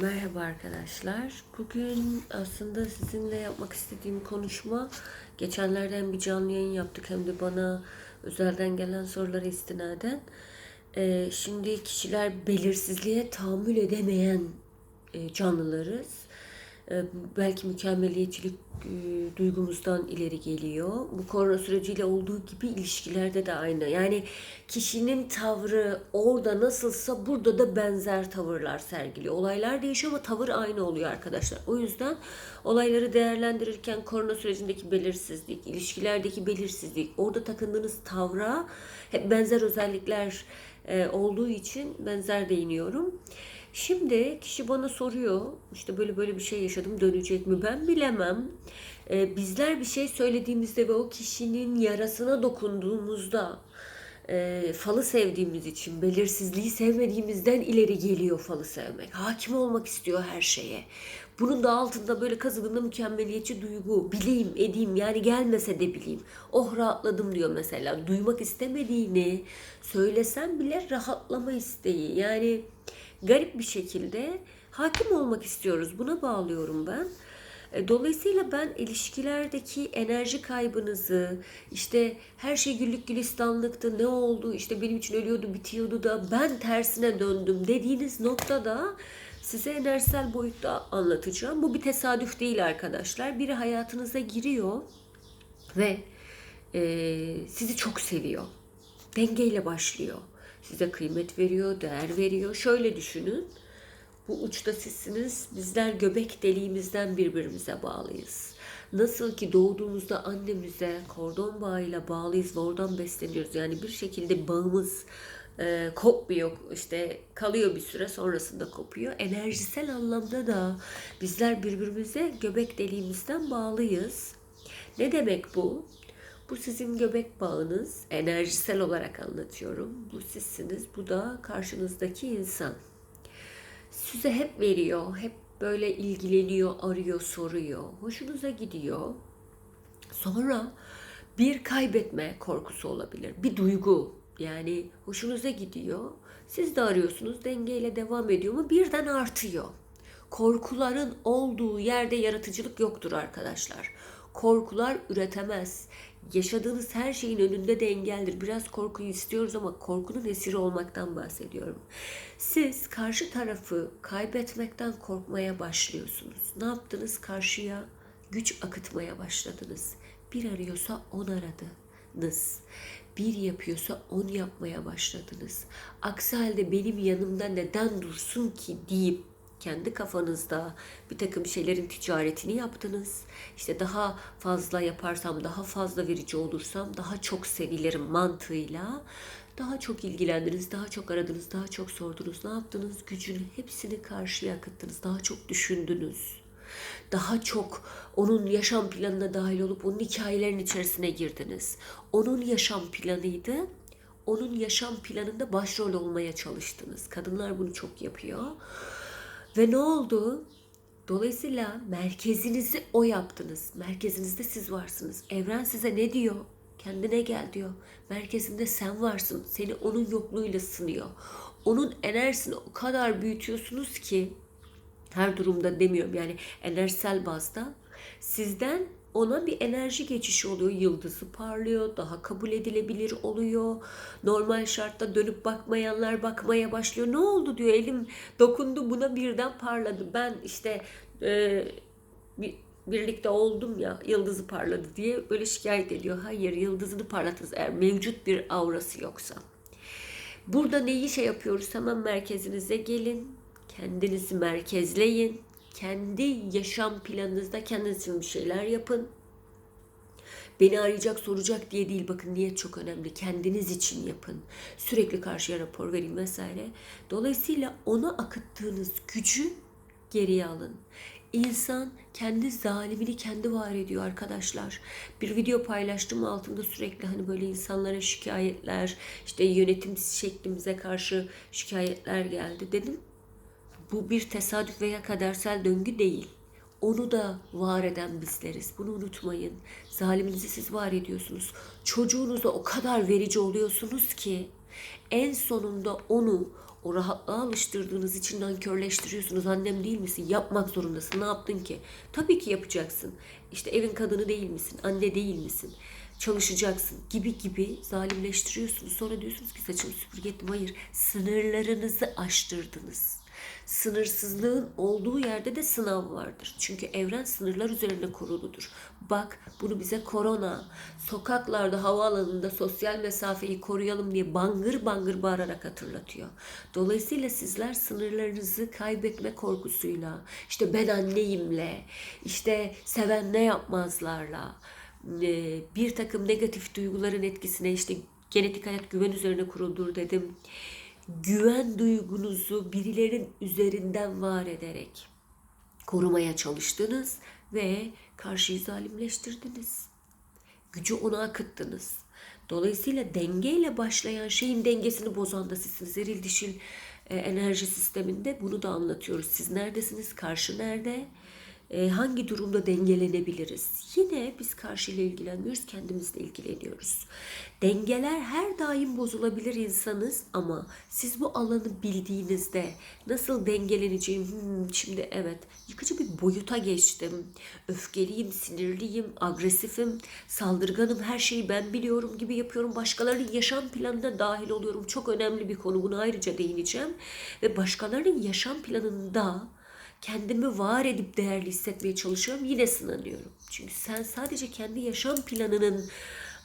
Merhaba arkadaşlar. Bugün aslında sizinle yapmak istediğim konuşma geçenlerden bir canlı yayın yaptık hem de bana özelden gelen sorulara istinaden. Ee, şimdi kişiler belirsizliğe tahammül edemeyen e, canlılarız. Ee, belki mükemmeliyetçilik e, duygumuzdan ileri geliyor. Bu korona süreciyle olduğu gibi ilişkilerde de aynı. Yani kişinin tavrı orada nasılsa burada da benzer tavırlar sergiliyor. Olaylar değişiyor ama tavır aynı oluyor arkadaşlar. O yüzden olayları değerlendirirken korona sürecindeki belirsizlik, ilişkilerdeki belirsizlik, orada takındığınız tavra hep benzer özellikler e, olduğu için benzer değiniyorum. Şimdi kişi bana soruyor işte böyle böyle bir şey yaşadım dönecek mi ben bilemem. Ee, bizler bir şey söylediğimizde ve o kişinin yarasına dokunduğumuzda e, falı sevdiğimiz için belirsizliği sevmediğimizden ileri geliyor falı sevmek. Hakim olmak istiyor her şeye. Bunun da altında böyle kazıdığında mükemmeliyetçi duygu. Bileyim, edeyim yani gelmese de bileyim. Oh rahatladım diyor mesela. Duymak istemediğini söylesem bile rahatlama isteği. Yani garip bir şekilde hakim olmak istiyoruz. Buna bağlıyorum ben. E, Dolayısıyla ben ilişkilerdeki enerji kaybınızı, işte her şey güllük gülistanlıktı, ne oldu, işte benim için ölüyordu, bitiyordu da ben tersine döndüm dediğiniz noktada size enerjisel boyutta anlatacağım. Bu bir tesadüf değil arkadaşlar. Biri hayatınıza giriyor ve e, sizi çok seviyor. Dengeyle başlıyor. Size kıymet veriyor, değer veriyor. Şöyle düşünün. Bu uçta sizsiniz. Bizler göbek deliğimizden birbirimize bağlıyız. Nasıl ki doğduğumuzda annemize kordon bağıyla bağlıyız ve oradan besleniyoruz. Yani bir şekilde bağımız e, kopmuyor işte kalıyor bir süre sonrasında kopuyor. Enerjisel anlamda da bizler birbirimize göbek deliğimizden bağlıyız. Ne demek bu? Bu sizin göbek bağınız. Enerjisel olarak anlatıyorum. Bu sizsiniz. Bu da karşınızdaki insan. Size hep veriyor. Hep böyle ilgileniyor, arıyor, soruyor. Hoşunuza gidiyor. Sonra bir kaybetme korkusu olabilir. Bir duygu. Yani hoşunuza gidiyor. Siz de arıyorsunuz. Dengeyle devam ediyor mu? Birden artıyor. Korkuların olduğu yerde yaratıcılık yoktur arkadaşlar. Korkular üretemez. Yaşadığınız her şeyin önünde de engeldir. Biraz korkuyu istiyoruz ama korkunun esiri olmaktan bahsediyorum. Siz karşı tarafı kaybetmekten korkmaya başlıyorsunuz. Ne yaptınız? Karşıya güç akıtmaya başladınız. Bir arıyorsa on aradınız. Bir yapıyorsa on yapmaya başladınız. Aksi halde benim yanımda neden dursun ki deyip kendi kafanızda bir takım şeylerin ticaretini yaptınız. İşte daha fazla yaparsam, daha fazla verici olursam daha çok sevilirim mantığıyla. Daha çok ilgilendiniz, daha çok aradınız, daha çok sordunuz. Ne yaptınız? Gücün hepsini karşıya akıttınız. Daha çok düşündünüz. Daha çok onun yaşam planına dahil olup onun hikayelerin içerisine girdiniz. Onun yaşam planıydı. Onun yaşam planında başrol olmaya çalıştınız. Kadınlar bunu çok yapıyor. Ve ne oldu? Dolayısıyla merkezinizi o yaptınız. Merkezinizde siz varsınız. Evren size ne diyor? Kendine gel diyor. Merkezinde sen varsın. Seni onun yokluğuyla sınıyor. Onun enerjisini o kadar büyütüyorsunuz ki her durumda demiyorum yani enerjisel bazda sizden ona bir enerji geçişi oluyor. Yıldızı parlıyor, daha kabul edilebilir oluyor. Normal şartta dönüp bakmayanlar bakmaya başlıyor. Ne oldu diyor elim dokundu buna birden parladı. Ben işte e, bir, birlikte oldum ya yıldızı parladı diye böyle şikayet ediyor. Hayır yıldızını parlatırız eğer mevcut bir aurası yoksa. Burada neyi şey yapıyoruz? Hemen merkezinize gelin. Kendinizi merkezleyin. Kendi yaşam planınızda kendiniz için bir şeyler yapın. Beni arayacak, soracak diye değil. Bakın niyet çok önemli. Kendiniz için yapın. Sürekli karşıya rapor verin vesaire. Dolayısıyla ona akıttığınız gücü geriye alın. İnsan kendi zalimini kendi var ediyor arkadaşlar. Bir video paylaştım altında sürekli hani böyle insanlara şikayetler, işte yönetim şeklimize karşı şikayetler geldi dedim. Bu bir tesadüf veya kadersel döngü değil. Onu da var eden bizleriz. Bunu unutmayın. Zaliminizi siz var ediyorsunuz. Çocuğunuza o kadar verici oluyorsunuz ki en sonunda onu O rahatlığa alıştırdığınız için nankörleştiriyorsunuz. Annem değil misin? Yapmak zorundasın. Ne yaptın ki? Tabii ki yapacaksın. İşte evin kadını değil misin? Anne değil misin? Çalışacaksın gibi gibi zalimleştiriyorsunuz. Sonra diyorsunuz ki saçımı süpürge ettim. Hayır. Sınırlarınızı aştırdınız. Sınırsızlığın olduğu yerde de sınav vardır. Çünkü evren sınırlar üzerine kuruludur. Bak bunu bize korona, sokaklarda, havaalanında sosyal mesafeyi koruyalım diye bangır bangır bağırarak hatırlatıyor. Dolayısıyla sizler sınırlarınızı kaybetme korkusuyla, işte ben anneyimle, işte seven ne yapmazlarla, e, bir takım negatif duyguların etkisine işte genetik hayat güven üzerine kuruldur dedim güven duygunuzu birilerin üzerinden var ederek korumaya çalıştınız ve karşıyı zalimleştirdiniz. Gücü ona akıttınız. Dolayısıyla dengeyle başlayan şeyin dengesini bozan da sizsiniz. Eril dişil e, enerji sisteminde bunu da anlatıyoruz. Siz neredesiniz? Karşı nerede? E, hangi durumda dengelenebiliriz? Yine biz karşıyla ilgilenmiyoruz, kendimizle ilgileniyoruz. Dengeler her daim bozulabilir insanız ama siz bu alanı bildiğinizde nasıl dengeleneceğim, hmm, şimdi evet yıkıcı bir boyuta geçtim. Öfkeliyim, sinirliyim, agresifim, saldırganım, her şeyi ben biliyorum gibi yapıyorum. Başkalarının yaşam planına dahil oluyorum. Çok önemli bir konu, buna ayrıca değineceğim. Ve başkalarının yaşam planında kendimi var edip değerli hissetmeye çalışıyorum. Yine sınanıyorum. Çünkü sen sadece kendi yaşam planının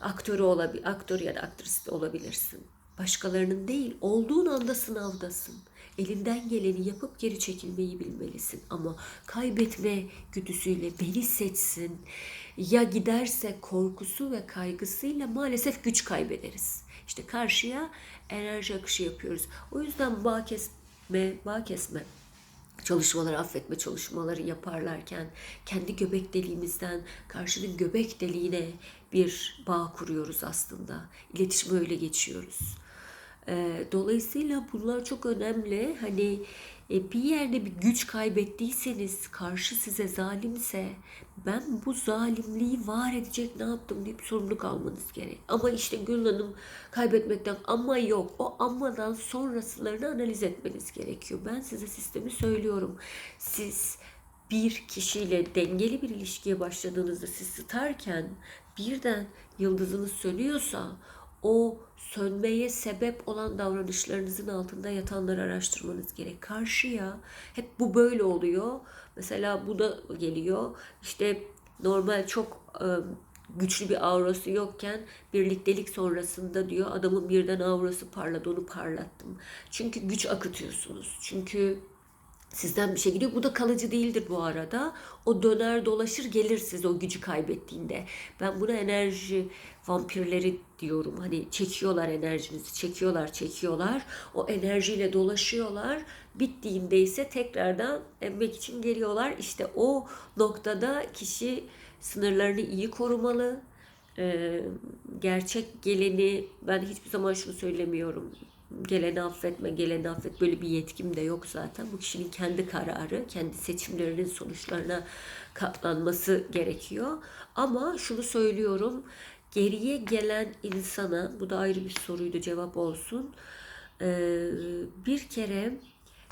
aktörü olabilir, aktör ya da aktrisi olabilirsin. Başkalarının değil, olduğun anda sınavdasın. Elinden geleni yapıp geri çekilmeyi bilmelisin. Ama kaybetme güdüsüyle beni seçsin. Ya giderse korkusu ve kaygısıyla maalesef güç kaybederiz. İşte karşıya enerji akışı yapıyoruz. O yüzden bağ kesme, bağ kesme çalışmaları, affetme çalışmaları yaparlarken kendi göbek deliğimizden karşının göbek deliğine bir bağ kuruyoruz aslında. İletişime öyle geçiyoruz. Ee, dolayısıyla bunlar çok önemli. Hani e, bir yerde bir güç kaybettiyseniz, karşı size zalimse ben bu zalimliği var edecek ne yaptım deyip sorumluluk almanız gerek. Ama işte Gül Hanım kaybetmekten ama yok. O amadan sonrasılarını analiz etmeniz gerekiyor. Ben size sistemi söylüyorum. Siz bir kişiyle dengeli bir ilişkiye başladığınızda siz tutarken birden yıldızınız sönüyorsa o sönmeye sebep olan davranışlarınızın altında yatanları araştırmanız gerek. Karşıya hep bu böyle oluyor. Mesela bu da geliyor. İşte normal çok e, güçlü bir aurası yokken birliktelik sonrasında diyor adamın birden aurası parladı onu parlattım. Çünkü güç akıtıyorsunuz. Çünkü Sizden bir şey gidiyor. Bu da kalıcı değildir bu arada. O döner dolaşır gelir siz o gücü kaybettiğinde. Ben buna enerji vampirleri diyorum. Hani çekiyorlar enerjinizi, çekiyorlar, çekiyorlar. O enerjiyle dolaşıyorlar. Bittiğinde ise tekrardan emmek için geliyorlar. İşte o noktada kişi sınırlarını iyi korumalı. Ee, gerçek geleni ben hiçbir zaman şunu söylemiyorum geleni affetme, geleni affet böyle bir yetkim de yok zaten. Bu kişinin kendi kararı, kendi seçimlerinin sonuçlarına katlanması gerekiyor. Ama şunu söylüyorum, geriye gelen insana, bu da ayrı bir soruydu cevap olsun. Bir kere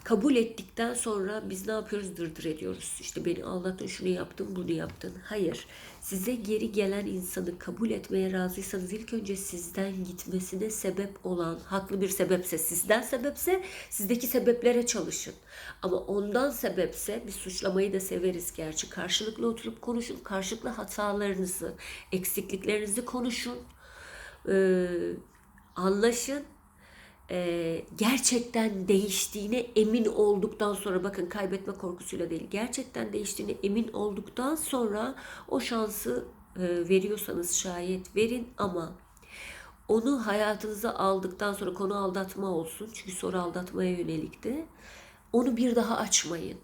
kabul ettikten sonra biz ne yapıyoruz? Dırdır ediyoruz. İşte beni aldattın, şunu yaptın, bunu yaptın. Hayır. Size geri gelen insanı kabul etmeye razıysanız ilk önce sizden gitmesine sebep olan, haklı bir sebepse, sizden sebepse sizdeki sebeplere çalışın. Ama ondan sebepse bir suçlamayı da severiz gerçi. Karşılıklı oturup konuşun. Karşılıklı hatalarınızı, eksikliklerinizi konuşun. Ee, anlaşın e, gerçekten değiştiğine emin olduktan sonra bakın kaybetme korkusuyla değil gerçekten değiştiğine emin olduktan sonra o şansı e, veriyorsanız şayet verin ama onu hayatınıza aldıktan sonra konu aldatma olsun. Çünkü soru aldatmaya yönelikti onu bir daha açmayın.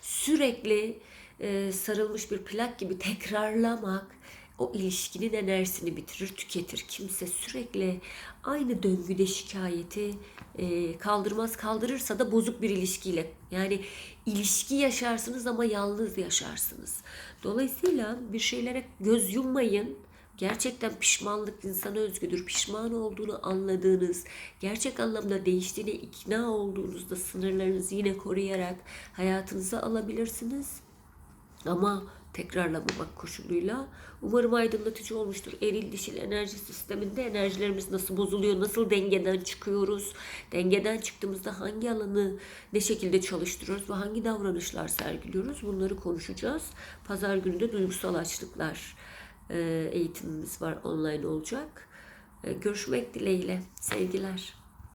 Sürekli e, sarılmış bir plak gibi tekrarlamak o ilişkinin enerjisini bitirir, tüketir. Kimse sürekli aynı döngüde şikayeti e, kaldırmaz. Kaldırırsa da bozuk bir ilişkiyle. Yani ilişki yaşarsınız ama yalnız yaşarsınız. Dolayısıyla bir şeylere göz yummayın. Gerçekten pişmanlık insana özgüdür. Pişman olduğunu anladığınız, gerçek anlamda değiştiğine ikna olduğunuzda sınırlarınızı yine koruyarak hayatınıza alabilirsiniz. Ama tekrarlamamak koşuluyla. Umarım aydınlatıcı olmuştur. Eril dişil enerji sisteminde enerjilerimiz nasıl bozuluyor, nasıl dengeden çıkıyoruz, dengeden çıktığımızda hangi alanı ne şekilde çalıştırıyoruz ve hangi davranışlar sergiliyoruz bunları konuşacağız. Pazar günü de duygusal açlıklar e, eğitimimiz var online olacak. E, Görüşmek dileğiyle. Sevgiler.